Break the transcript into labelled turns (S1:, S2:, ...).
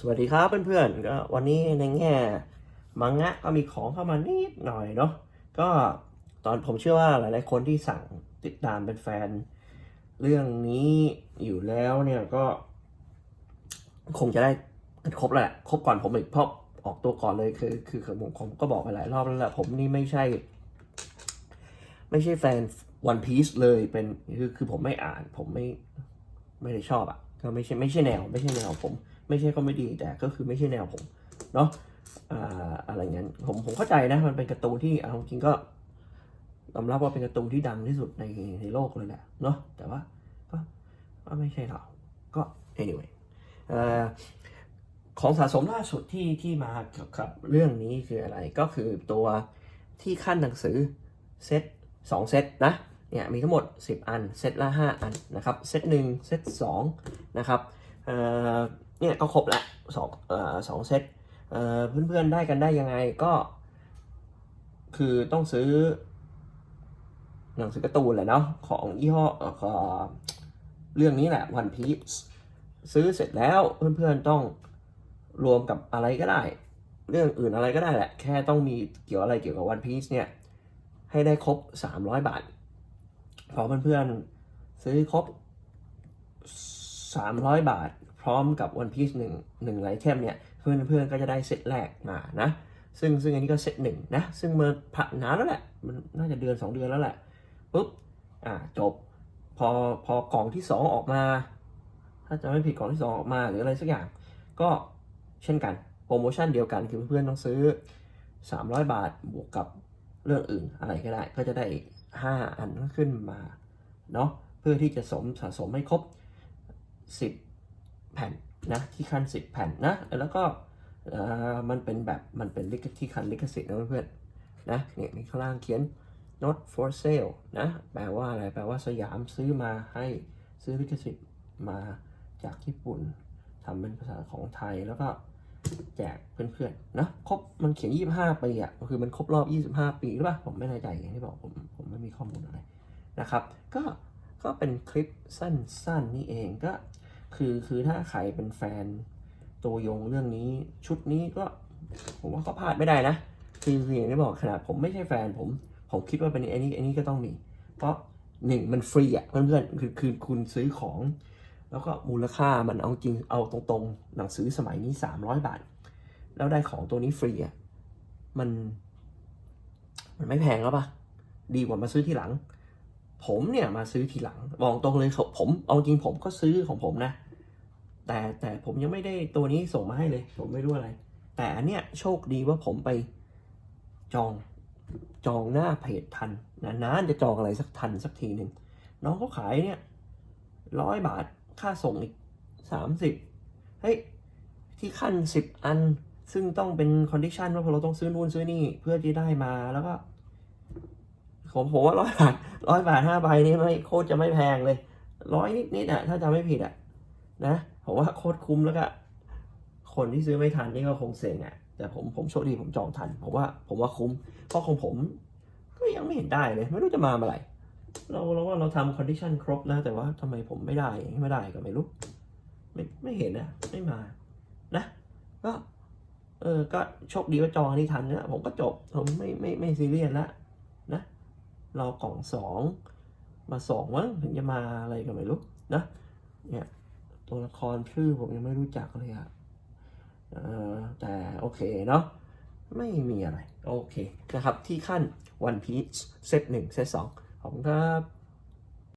S1: สวัสดีครับเพื่อนๆก็วันนี้ในแง่มังงะก็มีของเข้ามานิดหน่อยเนาะก็ตอนผมเชื่อว่าหลายๆคนที่สั่งติดตามเป็นแฟน เรื่องนี้อยู่แล้วเนี่ยก็ คงจะได้ครบแหละครบก่อนผมอีกเพราะออกตัวก่อนเลยคือ คือคือผมผมก็บอกไปหลายรอบแล้วแหละผมนี่ไม่ใช่ ไม่ใช่แฟน One Piece เลยเป็นคือคือผมไม่อ่าน ผมไม่ไม่ได้ชอบอะ่ะ ก็ไม่ใช่ไม่ใช่แนว ไม่ใช่แนวผม ไม่ใช่ก็ไม่ดีแต่ก็คือไม่ใช่แนวผมเนาะอ่าอะไรเงี้ยผมผมเข้าใจนะมันเป็นการ์ตูนที่เอาจริงก็ยอมรับว่าเป็นการ์ตูนที่ดังที่สุดในในโลกเลยแหละเนาะแต่ว่าก็ก็ไม่ใช่เราก็ anyway เอ่อของสะสมล่าสุดที่ที่มาเกี่ยวกับเรื่องนี้คืออะไรก็คือตัวที่ขั้นหนังสือเซตสองเซตนะ เนี่ยมีทั้งหมด 10 อัน เซตละ 5 อันนะครับ เซตหนึ่งเซตสองนะครับเนี่ยก็ครบละสองสองเซตเอ่อเพื่อนๆได้กันได้ยังไงก็ คือต้องซื้อ หนังสือการ์ตูนแหละเนาะของยี่ห้อเอ่อของเรื่องนี้แหละ One Piece ซื้อเสร็จแล้วเพื่อนๆต้องรวมกับอะไรก็ได้ เรื่องอื่นอะไรก็ได้แหละ แค่ต้องมีเกี่ยวอะไรเกี่ยวกับ One Piece เนี่ย ให้ได้ครบ 300 บาท พอเพื่อนๆ ซื้อครบ 300 บาท พร้อมกับ One Piece หนึ่งหนึ่งไอเทมเนี่ย เพื่อนๆ ก็จะได้เซตแรกมานะ ซึ่งซึ่งอันนี้ก็เซตหนึ่งนะ ซึ่งเมื่อผ่านนานแล้วแหละ มันน่าจะเดือน 2 เดือนแล้วแหละปุ๊บ อ่า จบ พอพอกล่องที่ 2 ออกมา ถ้าจะไม่ผิดกล่องที่ 2 ออกมาหรืออะไรสักอย่าง ก็เช่นกัน โปรโมชั่นเดียวกันคือเพื่อนๆต้องซื้อ 300 บาทบวกกับเรื่องอื่นอะไรก็ได้ ก็จะได้อีก 5 อันขึ้นมาเนาะเพื่อที่จะสมสะสมให้ครบ 10 แผ่นนะที่ขั้น 10 แผ่นนะแล้วก็มันเป็นแบบมันเป็นลิขที่คันลิขสิทธิ์นะเพื่อนๆนะเนี่ยมีข้างล่างเขียน not for sale นะแปลว่าอะไรแปลว่าสยามซื้อมาให้ซื้อลิขสิทธิ์มาจากญี่ปุ่นทำเป็นภาษาของไทยแล้วก็แจกเพื่อนๆนะครบมันเขียน 25 ปีอะคือมันครบรอบ 25 ปีหรือเปล่าผมไม่แน่ใจอย่างที่บอกผม ไม่มีข้อมูลอะไรนะครับ ก็ก็เป็นคลิปสั้นๆนี่เองก็คือคือถ้าใครเป็นแฟนตัวยงเรื่องนี้ชุดนี้ก็ผมว่าก็พลาดไม่ได้นะคือคืออย่างที่บอกขนาดผมไม่ใช่แฟนผมผมคิดว่าเป็นอันนี้อันนี้ก็ต้องมี เพราะหนึ่งมันฟรีอะเพื่อนๆคือคือคุณซื้อของ แล้วก็มูลค่ามันเอาจริงเอาตรงๆ หนังสือสมัยนี้ 300 บาท แล้วได้ของตัวนี้ฟรีอะมัน มันไม่แพงแล้วปะ ดีกว่ามาซื้อทีหลัง ผมเนี่ยมาซื้อทีหลังบอกตรงเลยครับผมเอาจริงผมก็ซื้อของผมนะ แต่แต่ผมยังไม่ได้ตัวนี้ส่งมาให้เลย ผมไม่รู้อะไร แต่อันเนี้ยโชคดีว่าผมไปจองจองหน้าเพจทันนานๆจะจองอะไรสักทันสักทีหนึ่งน้องเขาขายเนี่ยร้อยบาทค่าส่งอีกสามสิบเฮ้ยที่ขั้นสิบอัน ซึ่งต้องเป็นคอนดิชันว่าพอเราต้องซื้อนู่นซื้อนี่เพื่อที่ได้มาแล้วก็ ผมผมว่าร้อยบาทร้อยบาทห้าใบนี่ไม่โคตรจะไม่แพงเลยร้อยนิดนิดๆอะถ้าจำไม่ผิดอะนะผมว่าโคตรคุ้มแล้วก็คนที่ซื้อไม่ทันนี่ก็คงเซ็งอะแต่ผมผมโชคดีผมจองทันผมว่าผมว่าคุ้ม เพราะของผมก็ยังไม่เห็นได้เลยไม่รู้จะมาเมื่อไหร่เราเราว่าเราทำคอนดิชันครบนะ แต่ว่าทำไมผมไม่ได้ไม่ได้ก็ไม่รู้ไม่ไม่เห็นอะไม่มานะ ก็ เออก็โชคดีว่าจองอันนี้ทันนะผมก็จบผมไม่ไม่ไม่ซีเรียสละนะ รอกล่องสองมาสองมั้งถึงจะมาอะไรกันไม่รู้นะเนี่ยตัวละครชื่อผมยังไม่รู้จักเลยอะแต่โอเคเนาะไม่มีอะไร โอเคนะครับ ที่ขั้น One Piece เซตหนึ่งเซตสองของครับ